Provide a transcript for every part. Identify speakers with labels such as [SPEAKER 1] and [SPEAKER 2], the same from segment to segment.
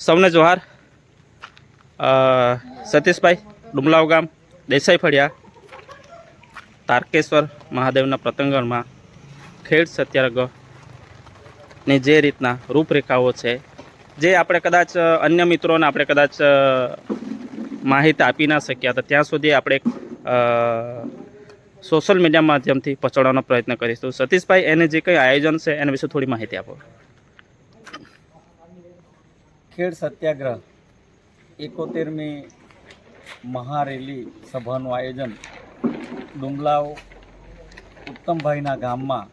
[SPEAKER 1] સૌને જોહાર. સતીશભાઈ ડુમલાવ ગામ દેસાઈ ફળિયા તારકેશ્વર મહાદેવના પ્રતંગણમાં ખેડ સત્યાગ્રહની જે રીતના રૂપરેખાઓ છે, જે આપણે કદાચ અન્ય મિત્રોને આપણે કદાચ માહિતી આપી ના શક્યા હતા ત્યાં સુધી આપણે સોશિયલ મીડિયા માધ્યમથી પહોંચાડવાનો પ્રયત્ન કરીશું. સતીશભાઈ, એને જે કંઈ આયોજન છે, એના વિશે થોડી માહિતી આપો.
[SPEAKER 2] ખેડ સત્યાગ્રહ એકોતેરમી મહારેલી સભાનું આયોજન ડુમલાવ ઉત્તમભાઈના ગામમાં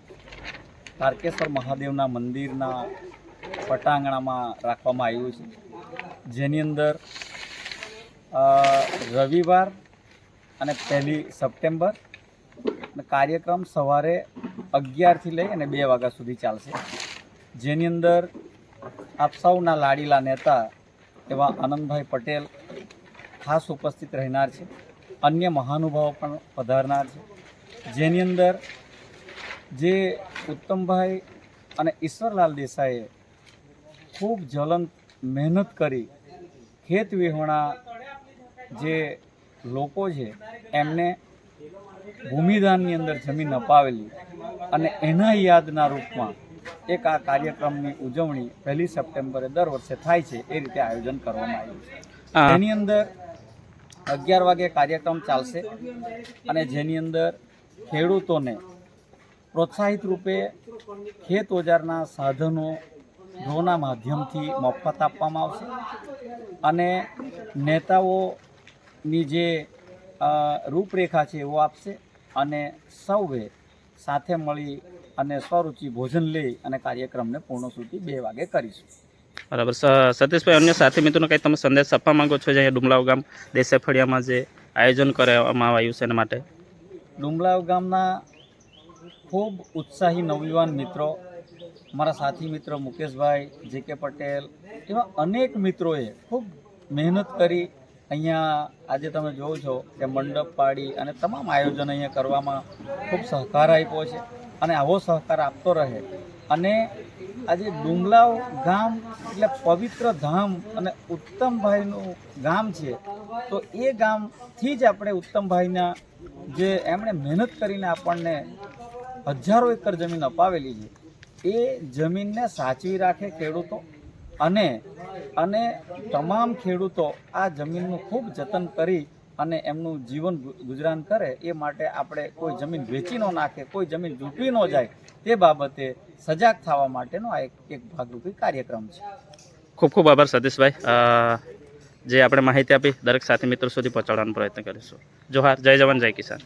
[SPEAKER 2] તારકેશ્વર મહાદેવના મંદિરના પટાંગણામાં રાખવામાં આવ્યું છે. જેની અંદર રવિવાર અને પહેલી સપ્ટેમ્બર કાર્યક્રમ સવારે અગિયારથી લઈ અને બે વાગ્યા સુધી ચાલશે. જેની અંદર આપ સૌના લાડીલા નેતા એવા આનંદભાઈ પટેલ ખાસ ઉપસ્થિત રહેનાર છે. અન્ય મહાનુભાવો પણ પધારનાર છે. જેની અંદર જે ઉત્તમભાઈ અને ઈશ્વરલાલ દેસાઈએ ખૂબ જ્વલંત મહેનત કરી ખેત વિહોણા જે લોકો છે એમને ભૂમિદાનની અંદર જમીન અપાવેલી અને એના યાદના રૂપમાં એક આ કાર્યક્રમની ઉજવણી પહેલી સપ્ટેમ્બરે દર વર્ષે થાય છે એ રીતે આયોજન કરવામાં આવ્યું છે. એની અંદર અગિયાર વાગે કાર્યક્રમ ચાલશે અને જેની અંદર ખેડૂતોને પ્રોત્સાહિત રૂપે ખેત ઓજારના સાધનો ડ્રોના માધ્યમથી મફત આપવામાં આવશે અને નેતાઓની જે રૂપરેખા છે એવો આપશે અને સૌએ સાથે મળી અને સ્વરૂચિ ભોજન લઈ અને કાર્યક્રમને પૂર્ણ સુધી બે વાગે કરીશું.
[SPEAKER 1] બરાબર. સ- સતીશભાઈ અન્ય સાથી મિત્રોને કંઈ તમે સંદેશ આપવા માંગો છો? જે અહીંયા ડુમલાવ ગામ દેસાઈ ફળિયામાં જે આયોજન કરવામાં આવ્યું છે એના માટે.
[SPEAKER 2] ડુમલાવ ગામના ખૂબ ઉત્સાહી નવયુવાન મિત્રો મારા સાથી મિત્ર મુકેશભાઈ જે કે પટેલ એવા અનેક મિત્રોએ ખૂબ મહેનત કરી અહીંયા આજે તમે જોવો છો કે મંડપ પાડી અને તમામ આયોજન અહીંયા કરવામાં ખૂબ સહકાર આપ્યો છે. અને આવો સહકાર આપતો રહે. અને આજે ડુંગલાવ ગામ એટલે પવિત્ર ધામ અને ઉત્તમભાઈનું ગામ છે, તો એ ગામથી જ આપણે ઉત્તમભાઈના જે એમણે મહેનત કરીને આપણને હજારો એકર જમીન અપાવેલી છે. એ જમીનને સાચવી રાખે ખેડૂતો અને અને તમામ ખેડૂતો આ જમીનનું ખૂબ જતન કરી અને એમનું જીવન ગુજરાન કરે એ માટે આપણે કોઈ જમીન વેચી ન નાખે કોઈ જમીન ઝૂંટવી ન જાય તે બાબતે સજાગ થવા માટેનો આ એક એક ભાગરૂપી કાર્યક્રમ છે.
[SPEAKER 1] ખૂબ ખૂબ આભાર સતીશભાઈ. જે આપણે માહિતી આપી દરેક સાથી મિત્રો સુધી પહોંચાડવાનો પ્રયત્ન કરીશું. જોહાર જય જવાન જય કિસાન.